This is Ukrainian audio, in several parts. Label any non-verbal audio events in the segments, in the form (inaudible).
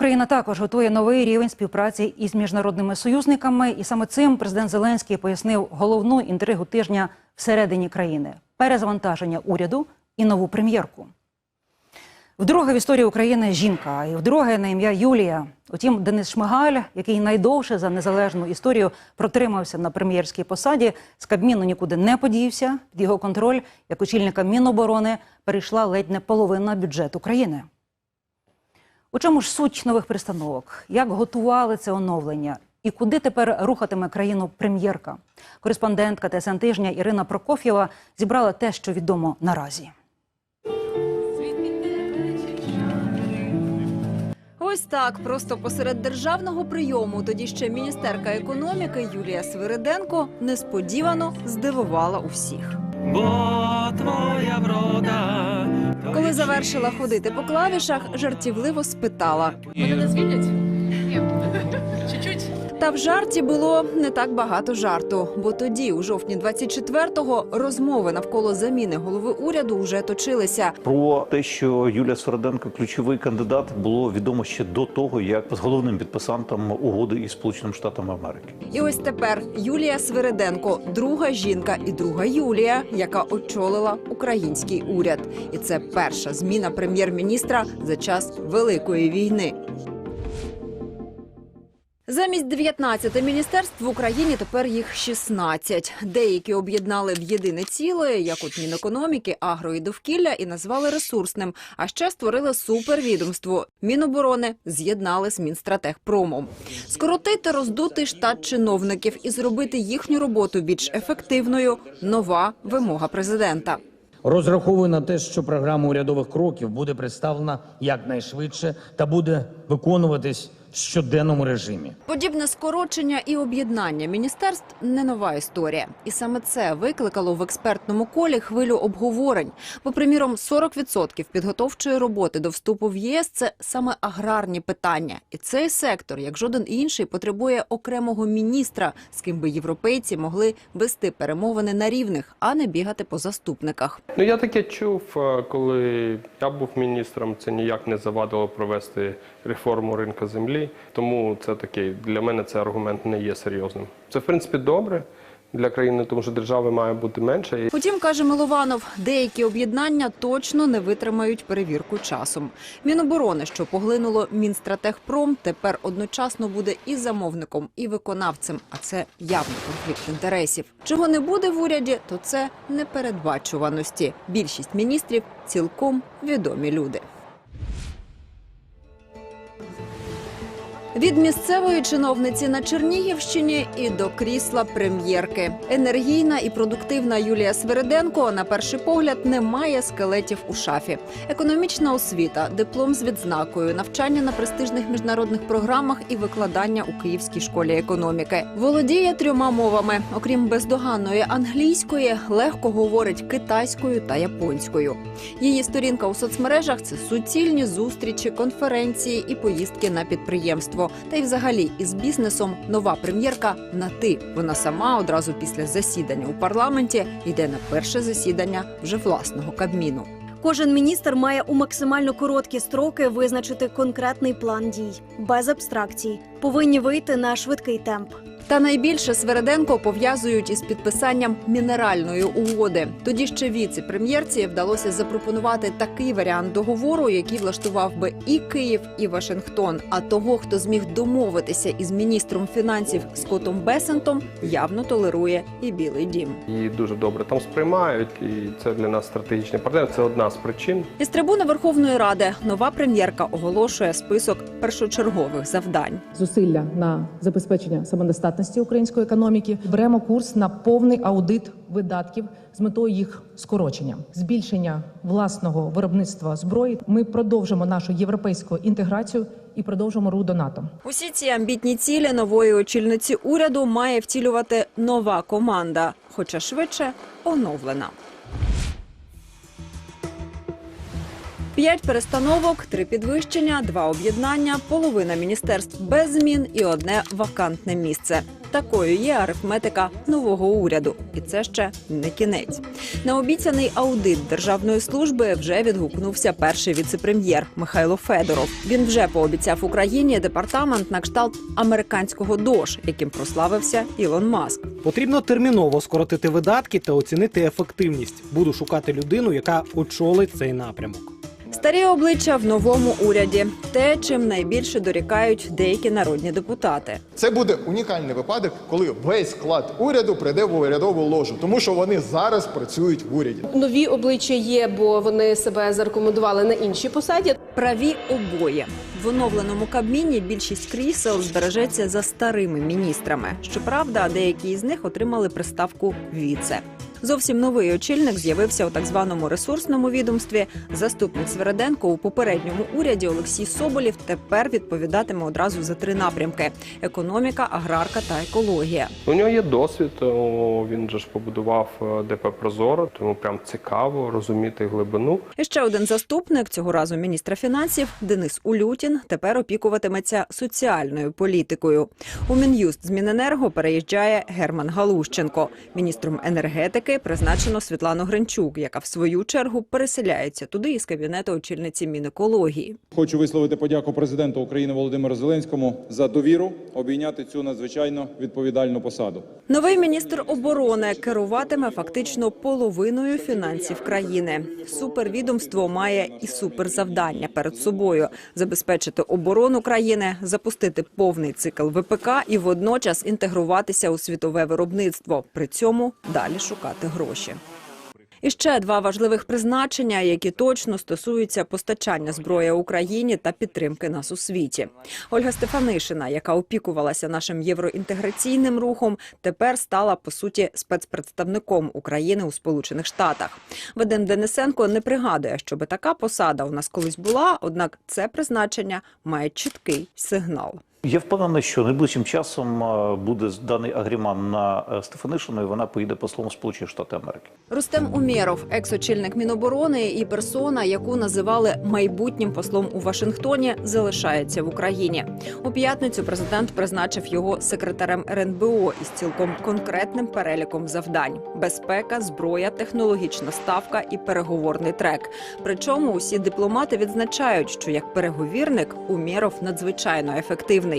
Україна також готує новий рівень співпраці із міжнародними союзниками, і саме цим президент Зеленський пояснив головну інтригу тижня всередині країни перезавантаження уряду і нову прем'єрку. Вдруге в історії України жінка, і вдруге на ім'я Юлія. Утім, Денис Шмигаль, який найдовше за незалежну історію протримався на прем'єрській посаді, з Кабміну нікуди не подівся. Під його контроль, як очільника Міноборони, перейшла ледь не половина бюджету країни. У чому ж суть нових перестановок? Як готували це оновлення? І куди тепер рухатиме країну прем'єрка? Кореспондентка ТСН тижня Ірина Прокоф'єва зібрала те, що відомо наразі. Ось так, просто посеред державного прийому, тоді ще міністерка економіки Юлія Свириденко несподівано здивувала усіх. бо твоя врода. Коли завершила ходити по клавішах, жартівливо спитала. Мене не звільнять? (laughs) Та в жарті було не так багато жарту, бо тоді, у жовтні 24-го, розмови навколо заміни голови уряду вже точилися. Про те, що Юлія Свороденко ключовий кандидат, було відомо ще до того, як з головним підписантом угоди із Сполученими Штатами Америки. І ось тепер Юлія Свириденко, друга жінка і друга Юлія, яка очолила український уряд. І це перша зміна прем'єр-міністра за час великої війни. Замість 19 міністерств в Україні тепер їх 16. Деякі об'єднали в єдине ціле, як от Мінекономіки, агро і довкілля, і назвали ресурсним. А ще створили супервідомство. Міноборони з'єднали з Мінстратегпромом. Скоротити роздутий штат чиновників і зробити їхню роботу більш ефективною нова вимога президента. Розраховую на те, що програма урядових кроків буде представлена якнайшвидше та буде виконуватись в щоденному режимі. Подібне скорочення і об'єднання міністерств не нова історія, і саме це викликало в експертному колі хвилю обговорень. Бо, приміром, 40% підготовчої роботи до вступу в ЄС це саме аграрні питання, і цей сектор, як жоден інший, потребує окремого міністра, з ким би європейці могли вести перемовини на рівних, а не бігати по заступниках. Ну я таке чув, е, коли я був міністром. Це ніяк не завадило провести реформу ринку землі. Тому це такий для мене цей аргумент не є серйозним. Це в принципі добре для країни, тому що держави має бути менше. Утім, каже Милованов, деякі об'єднання точно не витримають перевірку часом. Міноборони, що поглинуло Мінстратегпром, тепер одночасно буде і замовником, і виконавцем. А це явний конфлікт інтересів. Чого не буде в уряді, то це непередбачуваності. Більшість міністрів цілком відомі люди. Від місцевої чиновниці на Чернігівщині і до крісла прем'єрки. Енергійна і продуктивна Юлія Свириденко на перший погляд не має скелетів у шафі. Економічна освіта, диплом з відзнакою, навчання на престижних міжнародних програмах і викладання у Київській школі економіки. Володіє трьома мовами. Окрім бездоганної англійської, легко говорить китайською та японською. Її сторінка у соцмережах це суцільні зустрічі, конференції і поїздки на підприємство. Та й взагалі із бізнесом нова прем'єрка на ти. Вона сама одразу після засідання у парламенті йде на перше засідання вже власного кабміну. Кожен міністр має у максимально короткі строки визначити конкретний план дій без абстракцій. Повинні вийти на швидкий темп. Та найбільше Свереденко пов'язують із підписанням мінеральної угоди. Тоді ще віце-прем'єрці вдалося запропонувати такий варіант договору, який влаштував би і Київ, і Вашингтон. А того, хто зміг домовитися із міністром фінансів Скоттом Бесентом, явно толерує і Білий Дім. Її дуже добре там сприймають, і це для нас стратегічний партнер. Це одна з причин. Із трибуни Верховної Ради нова прем'єрка оголошує список першочергових завдань. зусилля на забезпечення самодостатності української економіки. Беремо курс на повний аудит видатків з метою їх скорочення, збільшення власного виробництва зброї. Ми продовжимо нашу європейську інтеграцію і продовжимо рух до НАТО. Усі ці амбітні цілі нової очільниці уряду має втілювати нова команда, хоча швидше оновлена. П'ять перестановок, три підвищення, два об'єднання, половина міністерств без змін і одне вакантне місце. Такою є арифметика нового уряду, і це ще не кінець. На обіцяний аудит державної служби вже відгукнувся перший віцепрем'єр Михайло Федоров. Він вже пообіцяв Україні департамент на кшталт американського ДОЖ, яким прославився Ілон Маск. Потрібно терміново скоротити видатки та оцінити ефективність. Буду шукати людину, яка очолить цей напрямок. Старі обличчя в новому уряді те, чим найбільше дорікають деякі народні депутати. Це буде унікальний випадок, коли весь склад уряду прийде в урядову ложу, тому що вони зараз працюють в уряді. Нові обличчя є, бо вони себе зарекомендували на іншій посаді. Праві обоє в оновленому кабміні більшість крісел збережеться за старими міністрами. Щоправда, деякі із них отримали приставку віце. Зовсім новий очільник з'явився у так званому ресурсному відомстві. Заступник Свереденко у попередньому уряді Олексій Соболєв тепер відповідатиме одразу за три напрямки: економіка, аграрка та екологія. У нього є досвід. Він же ж побудував е, ДП Прозоро, тому прям цікаво розуміти глибину. І ще один заступник цього разу міністра фінансів Денис Улютін тепер опікуватиметься соціальною політикою. У мін'юст з Міненерго переїжджає Герман Галущенко. Міністром енергетики призначено Світлану Гринчук, яка в свою чергу переселяється туди із кабінету очільниці Мінекології. Хочу висловити подяку президенту України Володимиру Зеленському за довіру обійняти цю надзвичайно відповідальну посаду. Новий міністр оборони керуватиме фактично половиною фінансів країни. Супервідомство має і суперзавдання перед собою забезпечити оборону країни, запустити повний цикл ВПК і водночас інтегруватися у світове виробництво. При цьому далі шукати гроші. І ще два важливих призначення, які точно стосуються постачання зброї Україні та підтримки нас у світі. Ольга Стефанишина, яка опікувалася нашим євроінтеграційним рухом, тепер стала по суті спецпредставником України у Сполучених Штатах. Вадим Денисенко не пригадує, щоби така посада у нас колись була однак це призначення має чіткий сигнал. Я впевнений, що найближчим часом е, буде даний агріман на е, Стефанишину, і вона поїде послом Сполучених Штатів Америки. Рустем Умєров, екс-очільник Міноборони і персона, яку називали майбутнім послом у Вашингтоні, залишається в Україні. У п'ятницю президент призначив його секретарем РНБО із цілком конкретним переліком завдань: безпека, зброя, технологічна ставка і переговорний трек. Причому усі дипломати відзначають, що як переговірник Умєров надзвичайно ефективний.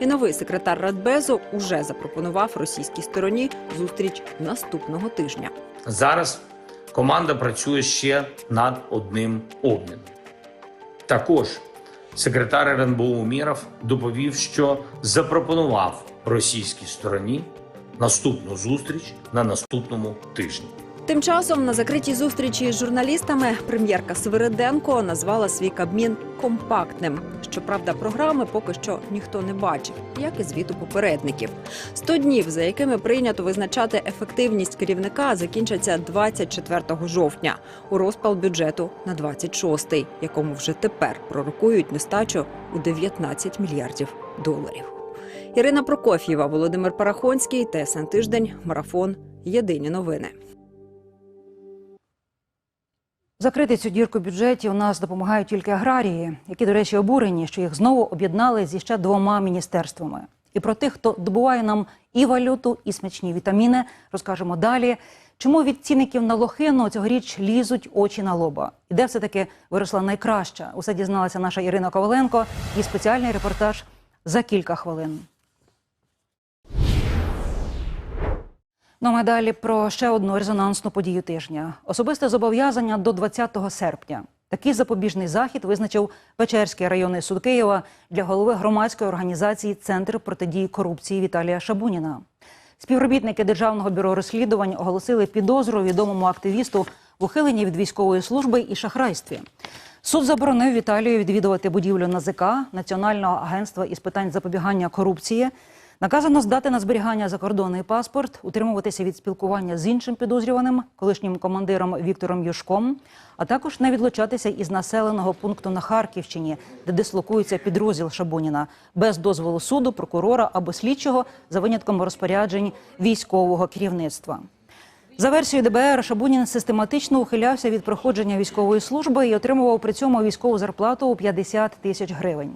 І новий секретар Радбезу уже запропонував російській стороні зустріч наступного тижня. Зараз команда працює ще над одним обміном. Також секретар РНБО Уміров доповів, що запропонував російській стороні наступну зустріч на наступному тижні. Тим часом на закритій зустрічі з журналістами прем'єрка Свириденко назвала свій кабмін компактним. Щоправда, програми поки що ніхто не бачив, як і звіту попередників. 100 днів, за якими прийнято визначати ефективність керівника, закінчаться 24 жовтня у розпал бюджету на 26-й, якому вже тепер пророкують нестачу у 19 мільярдів доларів. Ірина Прокоф'єва, Володимир Парахонський, ТСН Тиждень, Марафон. Єдині новини. Закрити цю дірку в бюджеті у нас допомагають тільки аграрії, які, до речі, обурені, що їх знову об'єднали зі ще двома міністерствами. І про тих, хто добуває нам і валюту, і смачні вітаміни, розкажемо далі. Чому від цінників на лохину цьогоріч лізуть очі на лоба? І де все таки виросла найкраща? Усе дізналася наша Ірина Коваленко. І спеціальний репортаж за кілька хвилин. Ну, ми далі про ще одну резонансну подію тижня. Особисте зобов'язання до 20 серпня. Такий запобіжний захід визначив Печерський районний суд Києва для голови громадської організації Центр протидії корупції Віталія Шабуніна. Співробітники Державного бюро розслідувань оголосили підозру відомому активісту в ухиленні від військової служби і шахрайстві. Суд заборонив Віталію відвідувати будівлю НАЗК Національного агентства із питань запобігання корупції. Наказано здати на зберігання закордонний паспорт, утримуватися від спілкування з іншим підозрюваним, колишнім командиром Віктором Юшком, а також не відлучатися із населеного пункту на Харківщині, де дислокується підрозділ Шабуніна, без дозволу суду, прокурора або слідчого за винятком розпоряджень військового керівництва. За версією ДБР, Шабунін систематично ухилявся від проходження військової служби і отримував при цьому військову зарплату у 50 тисяч гривень.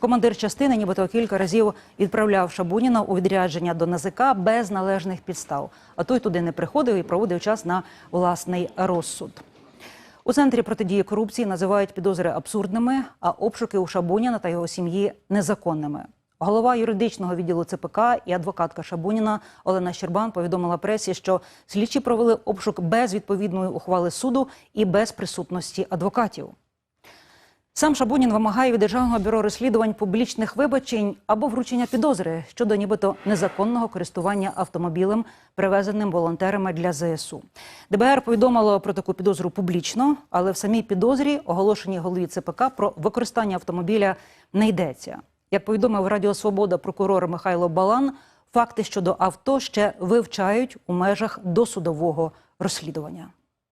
Командир частини нібито кілька разів відправляв Шабуніна у відрядження до НАЗК без належних підстав. А той туди не приходив і проводив час на власний розсуд. У центрі протидії корупції називають підозри абсурдними, а обшуки у Шабуніна та його сім'ї незаконними. Голова юридичного відділу ЦПК і адвокатка Шабуніна Олена Щербан повідомила пресі, що слідчі провели обшук без відповідної ухвали суду і без присутності адвокатів. Сам Шабунін вимагає від Державного бюро розслідувань публічних вибачень або вручення підозри щодо нібито незаконного користування автомобілем, привезеним волонтерами для ЗСУ. ДБР повідомило про таку підозру публічно, але в самій підозрі, оголошеній голові ЦПК, про використання автомобіля не йдеться. Як повідомив Радіо Свобода прокурор Михайло Балан, факти щодо авто ще вивчають у межах досудового розслідування.